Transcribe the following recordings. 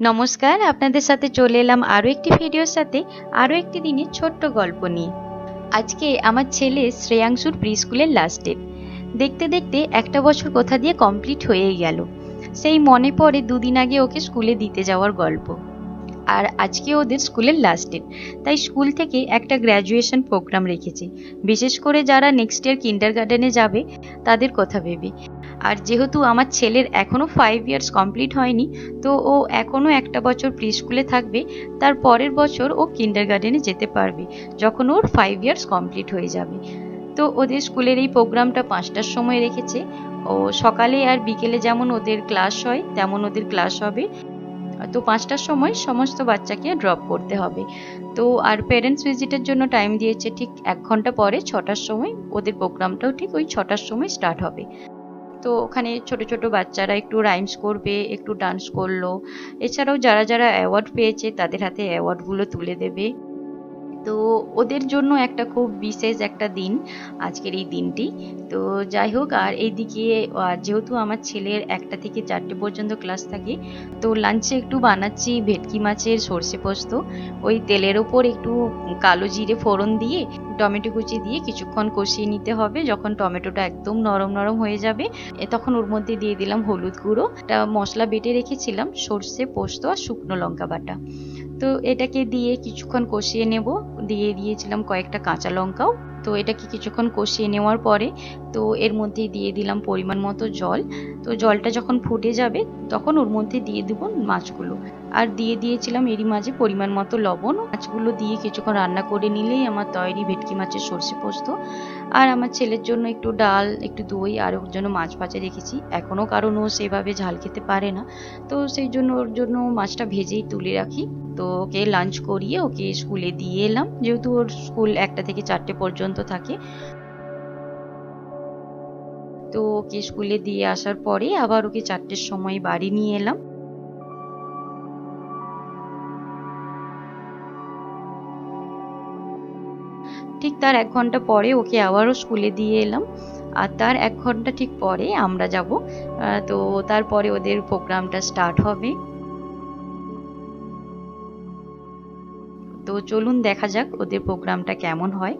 নমস্কার, আপনাদের সাথে চলে এলাম আরও একটি ভিডিওর সাথে, আরও একটি দিনের ছোট্ট গল্প নিয়ে। আজকে আমার ছেলে শ্রেয়াংশুর প্রি স্কুলের লাস্ট ডে দেখতে দেখতে একটা বছর কোথা দিয়ে কমপ্লিট হয়েই গেল। সেই মনে পড়ে দুদিন আগে ওকে স্কুলে দিতে যাওয়ার গল্প। আর আজকে ওদের স্কুলের লাস্ট ডে তাই স্কুল থেকে একটা গ্র্যাজুয়েশন প্রোগ্রাম রেখেছে। বিশেষ করে যারা নেক্সট ইয়ার কিন্ডার গার্ডেনে যাবে, তাদের কথা ভেবে। আর যেহেতু আমার ছেলের এখনও ফাইভ ইয়ার্স কমপ্লিট হয়নি, তো ও এখনও একটা বছর প্রি স্কুলে থাকবে, তার পরের বছর ও কিন্ডার গার্ডেনে যেতে পারবে, যখন ওর ফাইভ ইয়ার্স কমপ্লিট হয়ে যাবে। তো ওদের স্কুলের এই প্রোগ্রামটা পাঁচটার সময় রেখেছে। ও সকালে আর বিকেলে যেমন ওদের ক্লাস হয়, তেমন ওদের ক্লাস হবে। তো পাঁচটার সময় সমস্ত বাচ্চাকে ড্রপ করতে হবে। তো আর প্যারেন্টস ভিজিটের জন্য টাইম দিয়েছে ঠিক এক ঘণ্টা পরে, ছটার সময় ওদের প্রোগ্রামটাও ঠিক ওই ছটার সময় স্টার্ট হবে। তো ওখানে ছোট ছোট বাচ্চারা একটু রাইমস করবে, একটু ডান্স করল। এছাড়াও যারা যারা অ্যাওয়ার্ড পেয়েছে তাদের হাতে অ্যাওয়ার্ডগুলো তুলে দেবে। তো ওদের জন্য একটা খুব বিশেষ একটা দিন আজকের এই দিনটি। তো যাই হোক, আর এইদিকে যেহেতু আমার ছেলের একটা থেকে চারটে পর্যন্ত ক্লাস থাকে, তো লাঞ্চে একটু বানাচ্ছি ভেটকি মাছের সর্ষে পোস্ত, ওই তেলের ওপর একটু কালো জিরে ফোড়ন দিয়ে, টমেটো কুচি দিয়ে কিছুক্ষণ কষিয়ে নিতে হবে। যখন টমেটোটা একদম নরম নরম হয়ে যাবে তখন ওর মধ্যে দিয়ে দিলাম হলুদ গুঁড়ো, একটা মশলা বেটে রেখেছিলাম, সর্ষে পোস্ত আর শুকনো লঙ্কা বাটা। তো এটাকে দিয়ে কিছুক্ষণ কষিয়ে নেব। দিয়ে দিয়েছিলাম কয়েকটা কাঁচা লঙ্কাও। তো এটাকে কিছুক্ষণ কষিয়ে নেওয়ার পরে তো এর মধ্যে দিয়ে দিলাম পরিমাণ মতো জল। তো জলটা যখন ফুটে যাবে, তখন ওর মধ্যে দিয়ে দেবো মাছগুলো। আর দিয়ে দিয়েছিলাম এরই মাঝে পরিমাণ মতো লবণ। মাছগুলো দিয়ে কিছুক্ষণ রান্না করে নিলেই আমার তৈরি ভেটকি মাছের সর্ষে পোস্ত। আর আমার ছেলের জন্য একটু ডাল, একটু দই, আর ওর জন্য মাছ ভাজা রেখেছি। এখনও কারণ ও সেভাবে ঝাল খেতে পারে না। তো সেই জন্য ওর জন্য মাছটা ভেজেই তুলে রাখি। তো ওকে লাঞ্চ করিয়ে ওকে স্কুলে দিয়ে এলাম। যেহেতু ওর স্কুল একটা থেকে চারটে পর্যন্ত থাকে তো ওকে স্কুলে দিয়ে আসার পরে আবার ওকে চারটের সময় বাড়ি নিয়ে এলাম। ঠিক তার এক ঘণ্টা পরে ওকে আবারও স্কুলে দিয়ে এলাম। আর তার এক ঘণ্টা ঠিক পরে আমরা যাব। তো তারপরে ওদের প্রোগ্রামটা স্টার্ট হবে। তো চলুন দেখা যাক ওদের প্রোগ্রামটা কেমন হয়।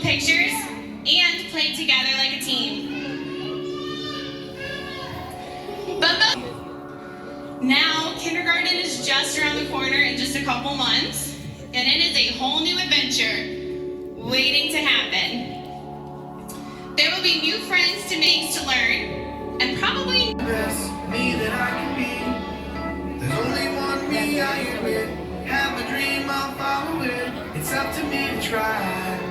Pictures, and played together like a team. But now, kindergarten is just around the corner in just a couple months, and it is a whole new adventure waiting to happen. There will be new friends to make to learn, and probably best me that I can be. There's only one me, I admit. Have a dream, I'll follow it. It's up to me to try.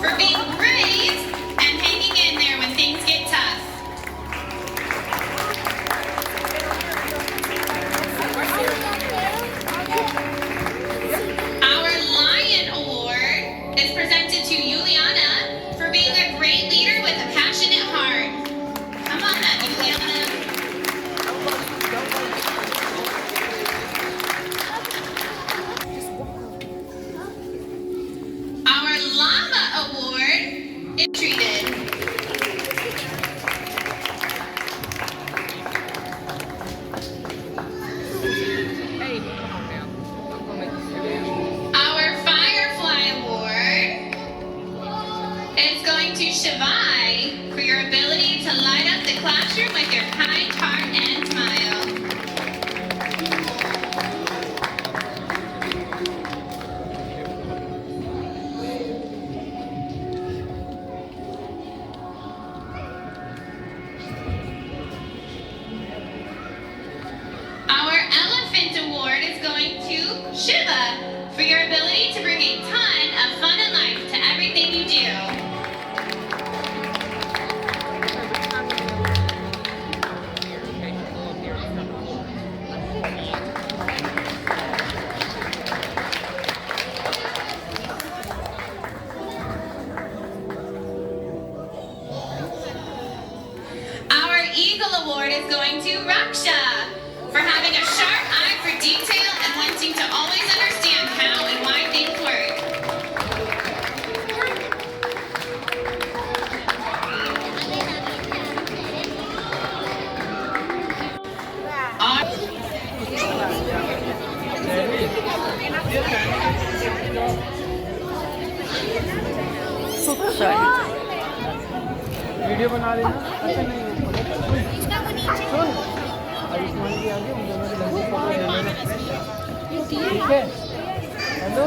for being great. ठीक है hello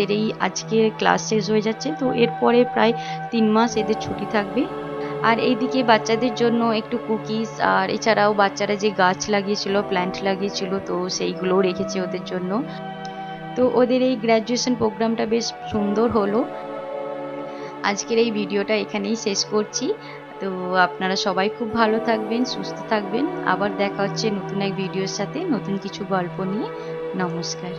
এদের এই আজকে class শেষ হয়ে যাচ্ছে। তো এরপরে প্রায় তিন মাস এদের ছুটি থাকবে। আর এইদিকে বাচ্চাদের জন্য একটু কুকিজ, আর এছাড়াও বাচ্চারা যে গাছ লাগিয়েছিল প্ল্যান্ট লাগিয়েছিল, তো সেইগুলো রেখেছে ওদের জন্য। তো ওদের এই গ্র্যাজুয়েশন প্রোগ্রামটা বেশ সুন্দর হলো। আজকের এই ভিডিওটা এখানেই শেষ করছি। তো আপনারা সবাই খুব ভালো থাকবেন, সুস্থ থাকবেন। আবার দেখা হচ্ছে নতুন এক ভিডিওর সাথে নতুন কিছু গল্প নিয়ে। নমস্কার।